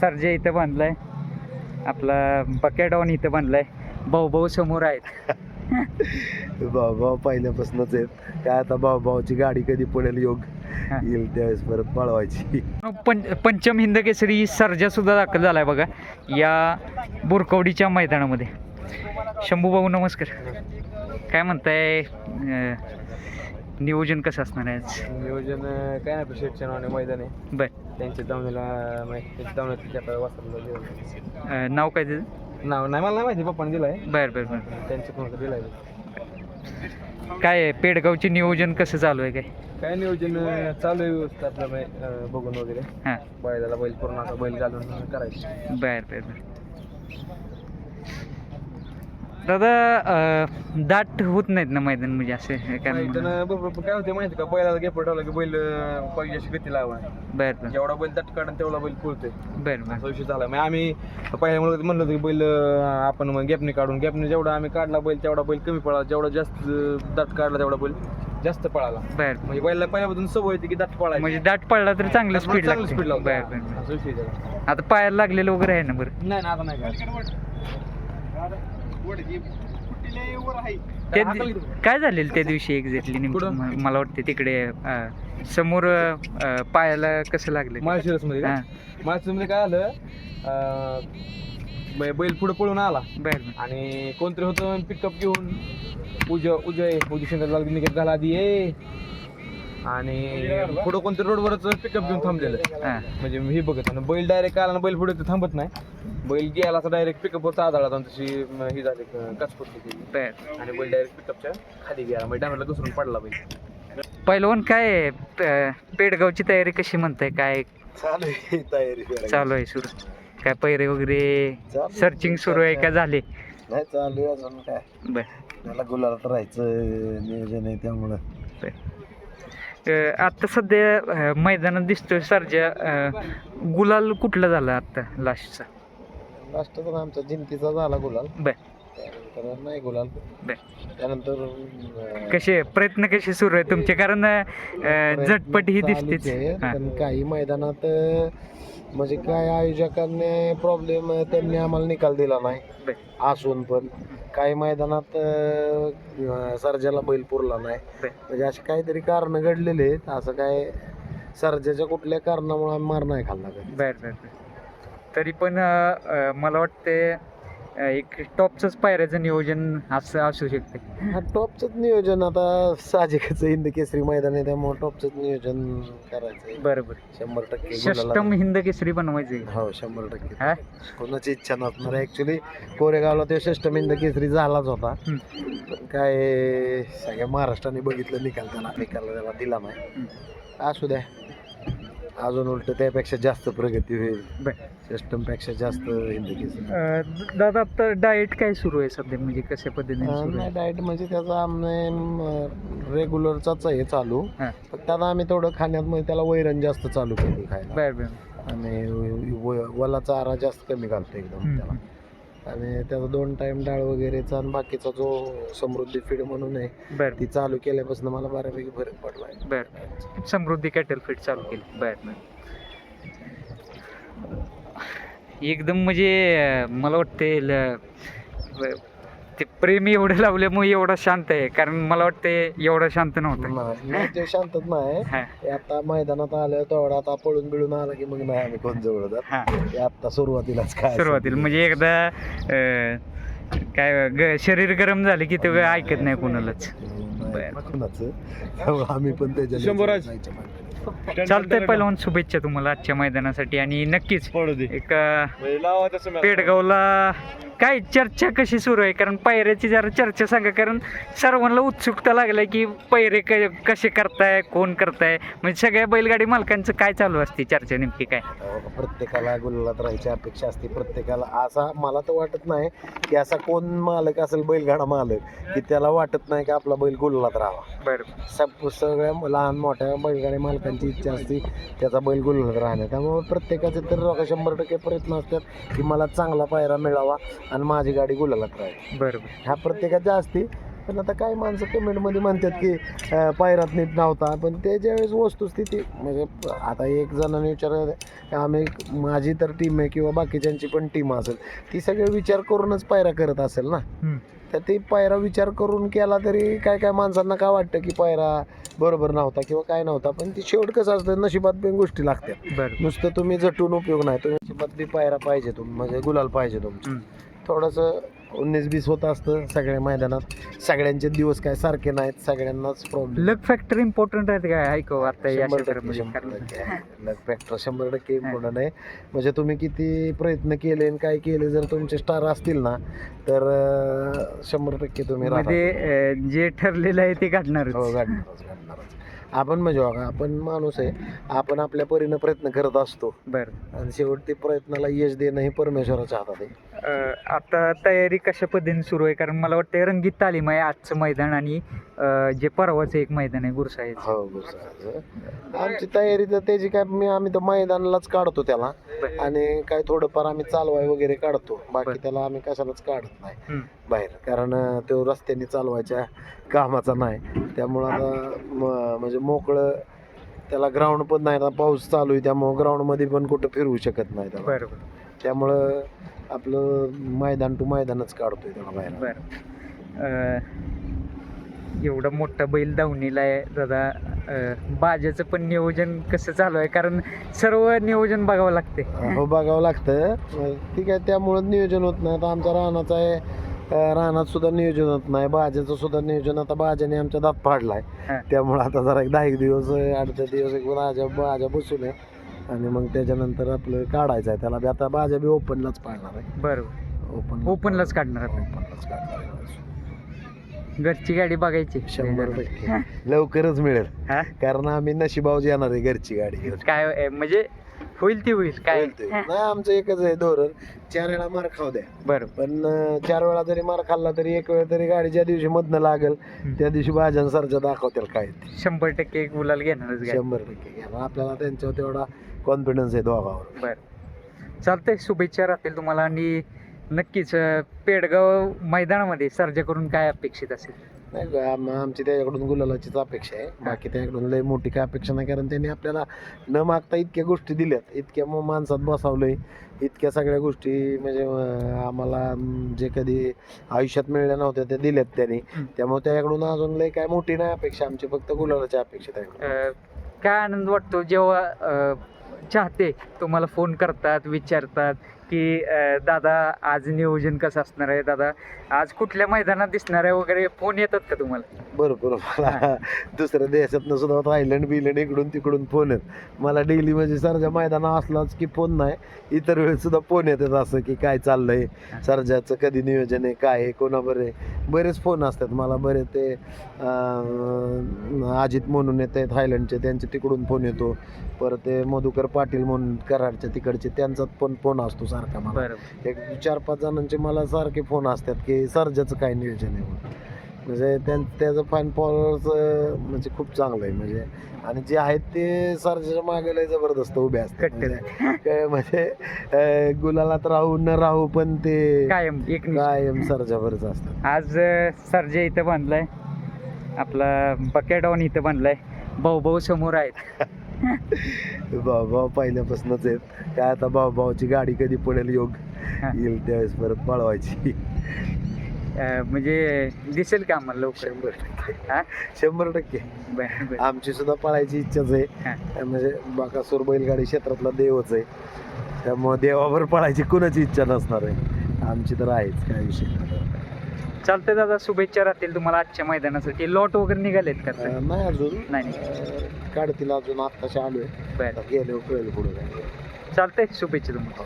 सर्जा इथं बांधलाय. आपला बकेडॉन इथं बांधलाय. भाऊ भाऊ समोर आहेत. भाऊ पहिल्यापासूनच आहेत. काय आता भाऊ भाऊची गाडी कधी पुण्याला योग. येईल त्यावेळेस परत पळवायची. पं पंचम हिंद केसरी सर्जा सुद्धा दाखल झालाय बघा. या बोरकवडीच्या मैदानामध्ये. शंभू भाऊ नमस्कार. काय म्हणताय अं, नियोजन कसं असणार आहे आज? नियोजन अं, काय नाही शेटच्या नावाने मैदान. आहे बर. त्यांच्या दावणीला अं, नाव काय त्याचं? नाव नाही मला नाही माहिती पप्पाने दिलंय. बर बर बर. त्यांच्या कोणाला दिलंय? काय आहे, पेडगावचे नियोजन कसं चालू आहे काय? काय नियोजन अं, चालू आहे व्यवस्थित आपलं मै- अं, बघून वगैरे. हां. बैलाला बैल करून आता बैल घालून करायचं. बर बर बर. दादा अं, दाट होत नाहीत ना मैदान म्हणजे असे काय मैदान बरोबर काय होते माहिती का? बैलाला गेप ठेवला की बैल अं, पाहिजे अशी गती लावा. बर बर. जेवढा बैल दट काढून तेवढा बैल पळतोय. बर बर. असा विषय झाला. मग आम्ही पहिल्या मुळे म्हणलं होतं की बैल अं, आपण मग गॅपने काढून गॅपने जेवढा आम्ही काढला बैल तेवढा बैल कमी पळाला. जेवढा जास्त अं, दाट काढला तेवढा बैल जास्त पळाला. बर. म्हणजे बैलाला पहिल्यापासून सवय होती की दाट पळायची. म्हणजे दाट पडला तर चांगलं स्पीड चांगलं लागते. स्पीड लागतं. बर बर. असा विषय झाला. आता पायाला लागलेलं वगैरे आहे ना बरं? नाही ना आता नाही त्या दि-? काय झालेलं त्या दिवशी एक्झॅक्टली नेमकं? कुठं? म- मला वाटते तिकडे अं, समोर अं, पायाला कसं लागलं माळशिरसमध्ये हां. माळशिरसमध्ये काय आलं अं, बै- बैल पुढे पळून आला. बर. बर आणि कोणतरी होतं पिकअप घेऊन उजय उजय उजय शंकरलाल निकेत घाला आधी ये आणि पुढं कोणतरी रोडवरच पिकअप घेऊन थांबलेलं हां. म्हणजे मी हे बघत आणि बैल डायरेक्ट आला ना बैल पुढे ते थांबत नाही. बैल गेला तर डायरेक्ट पिकअपवर आदळला जाऊन तशी म, ही झाली केली. बर. आणि बैल डायरेक्ट पिकअपच्या खाली गेला. म्हणजे डायरेक्ट घसरून पडला बैल. पहिलवान काय आहे? प- पेडगावची तयारी कशी म्हणताय? काय चालू आहे तयारी. चालू आहे सुरू? काय पैरे वगैरे. सर्चिंग सुरू आहे का? झाले? नाही चालू आहे अजून काय. बर. त्याला गुलाला राहायचं नियोजन आहे त्यामुळं. अं, आता सध्या मैदानात दिसतोय सरजा गुलाल कुठला झाला आता लास्टचा लास्टचा आमचा जिंतीचा झाला गुलाल. बर. त्यानंतर नाही गुलाल. बर. त्यानंतर अं, कसे प्रयत्न कसे सुरू आहे तुमचे? कारण अं, झटपट ही चालूच दिसतेच. आहे, हां. पण काही मैदानात अं, म्हणजे काय आयोजकांनी प्रॉब्लेम त्यांनी आम्हाला निकाल दिला नाही. बर. असून पण. काही मैदानात अं, सर्जाला बैल पुरला नाही बर. म्हणजे असे काहीतरी कारण घडलेले आहेत असं काय सर्जाच्या कुठल्या कारणामुळे आम्ही मार नाही खाल्ला कधी. बर बर बर तरी पण अं, अं, मला वाटते एक टॉपचंच पायऱ्याचं नियोजन असं असू शकते. हा टॉपचंच नियोजन आता साहजिकच हिंद केसरी मैदान आहे त्यामुळे टॉपचंच नियोजन करायचं बरोबर. शंभर टक्के षष्टम गुलाला- हिंद केसरी बनवायचे हो शंभर टक्के. कोणाची इच्छा नसणार ऍक्च्युली कोरेगावला ते षष्टमिंद केसरी झालाच होता. हम्म. पण काय सगळ्या महाराष्ट्राने बघितलं निकाल त्याला. निकाल त्याला दिला नाही. असू द्या. अजून उलट त्यापेक्षा जास्त प्रगती होईल. बर. सिस्टमपेक्षा जास्त हिंदी केसरी अं, द- दादा आता डाएट काय सुरू आहे सध्या? म्हणजे कशा पद्धतीने सुरू नाही आहे डाएट म्हणजे त्याचा आमने रेग्युलरचाच आहे चालू. हां. फक्त आता आम्ही थोडं खाण्यात म्हणजे त्याला वैरण जास्त चालू केली खायला. बर बर. आणि व- वला चारा जास्त कमी घालतो एकदम हम्म. त्याला. आणि त्याचा दोन टाइम डाळ वगैरेचा आणि बाकीचा जो समृद्धी फीड म्हणून आहे बर. ती चालू केल्यापासून मला बऱ्यापैकी फरक पडलाय बर. समृद्धी कॅटल फीड चालू केली. बर बर. एकदम म्हणजे मला वाटते ते प्रेम एवढं लावल्यामुळे एवढा शांत आहे. कारण मला वाटते एवढा शांत नव्हता. ते शांतच नाही. हा. ते आता मैदानात आलं तेवढा आता पळून बिळून आला की मग नाही आम्ही कोण जवळ जात. हा. आता सुरुवातीलाच काय सुरुवातीला. म्हणजे एकदा अं, काय ग- शरीर गरम झाले की ते ऐकत नाही कोणालाच. आम्ही पण त्याच्या शंभराज. चालतंय पहिलवान शुभेच्छा तुम्हाला आजच्या मैदानासाठी. आणि नक्कीच एक पेडगावला काय चर्चा कशी सुरू आहे? कारण पैऱ्याची जरा चर्चा सांगा कारण सर्वांना उत्सुकता लागलाय की पैरे क- कसे करताय कोण करताय? म्हणजे सगळ्या बैलगाडी मालकांचं काय चालू असते चर्चा नेमकी काय? प्रत्येकाला गुलालात राहायची अपेक्षा असते. प्रत्येकाला असा मला तर वाटत नाही की असा कोण मालक असेल बैलगाडा मालक की त्याला वाटत नाही की आपला बैल गुलालात राहावा. बरं. सब सगळ्या लहान मोठ्या बैलगाडी मालकांची इच्छा असते त्याचा बैल गुलालात राहणं त्यामुळे प्रत्येकाचे तर शंभर टक्के प्रयत्न असतात की मला चांगला पायरा मिळावा. आणि माझी गाडी गुलालात राहील बरं ह्या प्रत्येकाच्या असते पण आता काय माणसं कमेंटमध्ये म्हणतात की अं, पायरात नीट नव्हता पण ते ज्यावेळेस वस्तुस्थिती म्हणजे आता एक जणांनी विचार आम्ही माझी तर टीम आहे किंवा बाकीच्यांची पण टीम असेल ती सगळे विचार करूनच पायरा करत असेल ना? हम्म. तर ते पायरा विचार करून केला तरी काय काय माणसांना काय वाटतं की पायरा बरोबर नव्हता किंवा काय नव्हता पण ती शेवट कसं असतं नशिबात पण गोष्टी लागतात. नुसतं तुम्ही झटून उपयोग नाही तुम्ही नशिबात बी पायरा पाहिजे तुम म्हणजे गुलाल पाहिजे तुमचं. हम्म. थोडंसं उन्नीस बीस होत असतं सगळ्या मैदानात. सगळ्यांचे दिवस काय सारखे नाहीत सगळ्यांनाच प्रॉब्लेम लक फॅक्टर इम्पॉर्टंट आहे काय? ऐकू आता या शंभर टक्के शंभर लक फॅक्टर शंभर टक्के इम्पॉर्टंट आहे. म्हणजे तुम्ही किती प्रयत्न केले आणि काय केले जर तुमचे स्टार असतील ना तर अं, शंभर टक्के तुम्ही राहता. मध्ये अं, जे ठरलेलं आहे ते घडणारच. हो घडणारच घडणारच. आपण म्हणजे बघा आपण माणूस आहे. आपण आपल्या परीनं प्रयत्न करत असतो. बरं. आणि शेवटी प्रयत्नाला यश देणं हे परमेश्वराच्या हातात आहे. आता तयारी कशा पद्धतीने सुरू आहे? कारण मला वाटतं रंगीत तालीम आहे आजचं मैदान आणि जे परवाचं एक मैदान आहे गुरसाहेब हो गुरुसाहेब. आमची तयारी तर त्याची काय मी आम्ही तर मैदानालाच काढतो त्याला. आणि काय थोडंफार आम्ही चालवाय वगैरे काढतो. बाकी. त्याला आम्ही कशालाच काढत नाही. बाहेर. कारण तो रस्त्याने चालवायच्या कामाचा नाही. त्यामुळं आता म्हणजे मोकळं त्याला ग्राउंड पण नाही. आता पाऊस चालू आहे त्यामुळं ग्राउंडमध्ये पण कुठं फिरवू शकत नाही त्याला. त्यामुळं आपलं मैदान टू मैदानच काढतोय त्याला बाहेर. बरं. अं, एवढा मोठा बैल दावणीला आहे दादा. अं, बाजाचं पण नियोजन कसं चालू आहे? कारण सर्व नियोजन बघावं लागते हो बघावं लागतं मग ठीक आहे त्यामुळं नियोजन होत नाही. आता आमचा रानाचा आहे. अं, रानात सुद्धा नियोजन होत नाही. भाज्याचं सुद्धा नियोजन. आता भाज्याने आमच्या दात फाडलाय. हा. त्यामुळं आता जरा एक दहा एक दिवस आठ दिवस एक भाज्या भाज्या बसून आहे. आणि मग त्याच्यानंतर आपलं काढायचं आहे. त्याला बी आता भाज्या बी ओपनलाच पाडणार आहे. बरं. ओपन ओपनलाच काढणार आपण. ओपनलाच काढणार आहे. घरची गाडी बघायची. शंभर टक्के. लवकरच मिळेल. हा? कारण आम्ही नशिबावर येणार आहे घरची गाडी घेऊन. काय म्हणजे होईल ती होईल काय. नाही आमचं एकच आहे धोरण. चार वेळा मार खाऊ द्या. बरं. पण अं, चार वेळा जरी मार खाल्ला तरी एक वेळ तरी गाडी ज्या दिवशी मधनं लागेल त्या दिवशी भाज्यां सरच्या दाखवतील काय ते. शंभर टक्के एक गुलाल घेणारच गाडी. शंभर टक्के. घ्या आपल्याला त्यांच्यावर तेवढा कॉन्फिडन्स आहे दोघावर बरं. चालतंय शुभेच्छा राहतील तुम्हाला आणि नक्कीच अं, पेडगाव मैदानामध्ये सर्जा करून काय अपेक्षित असेल? नाही आम- आमची त्याच्याकडून गुलालाचीच अपेक्षा आहे. बाकी त्याच्याकडून लय मोठी काय अपेक्षा नाही कारण त्यांनी आपल्याला न मागता इतक्या गोष्टी दिल्यात. इतक्या मग माणसात बसवलंय. इतक्या सगळ्या गोष्टी म्हणजे अं, आम्हाला अं, जे कधी आयुष्यात मिळल्या नव्हत्या त्या दिल्यात त्यांनी. हम्म. त्यामुळे त्याच्याकडून अजून लय काय मोठी नाही अपेक्षा. आमची फक्त गुलालाची अपेक्षा त्याच्याकडून. अं, काय आनंद वाटतो जेव्हा अं, चाहते तुम्हाला फोन करतात विचारतात. की दादा आज नियोजन कसं असणार आहे? दादा आज कुठल्या मैदानात दिसणार आहे वगैरे? फोन येतात का तुम्हाला? भरपूर. मला दुसऱ्या देशातनं सुद्धा थायलंड बिलंड इकडून तिकडून फोन आहेत मला डेली म्हणजे सरच्या मैदाना असलाच की फोन नाही. इतर वेळेस सुद्धा फोन येतात असं की काय चाललंय? सरजाचं कधी नियोजन आहे? काय आहे? कोणाबर आहे? बरेच फोन असतात. मला बरेच ते अजित म्हणून येत आहेत थायलंडचे. त्यांचे तिकडून फोन येतो. परत ते मधुकर पाटील म्हणून कराडच्या तिकडचे. त्यांचा पण फोन असतो. सारखा मला? बरं एक चार पाच जणांचे मला सारखे फोन असतात की सर्जाचं काय नियोजन आहे म्हणून. म्हणजे त्यां त्याचं फॅन फॉलोअर्स म्हणजे खूप चांगलं आहे. म्हणजे आणि जे आहेत ते सर्जाच्या मागे लय जबरदस्त उभे असतात. कट्टर. म्हणजे काय म्हणजे अं, गुलालात राहू न राहू पण ते कायम एक. कायम सर्जावरच असतात. आज अं, सर्जा इथं बांधलाय आपला बकेडॉन इथं बांधलाय भाऊ भाऊ समोर आहेत. भाऊ भाऊ पहिल्यापासूनच आहेत. काय आता भाऊ भाऊची गाडी कधी पडेल योग. येईल त्यावेळेस परत पळवायची. अं, म्हणजे दिसेल का आम्हाला लवकर? शंभर टक्के. हा? शंभर टक्के. बरं बरं. आमची सुद्धा पळायची इच्छाच आहे. म्हणजे बाकासूर बैलगाडी क्षेत्रातला देवच आहे. त्यामुळे देवावर पळायची कुणाची इच्छा नसणार आहे. आमची तर आहेच काय विषय नाही. चालतंय दादा शुभेच्छा राहतील तुम्हाला आजच्या मैदानासाठी. लॉट वगैरे निघालेत का अं, नाही अजून. नाही अं, काढतील अजून आत्ताशी आलोय. बरं. कळेल पुढे चालतंय शुभेच्छा तुम्हाला.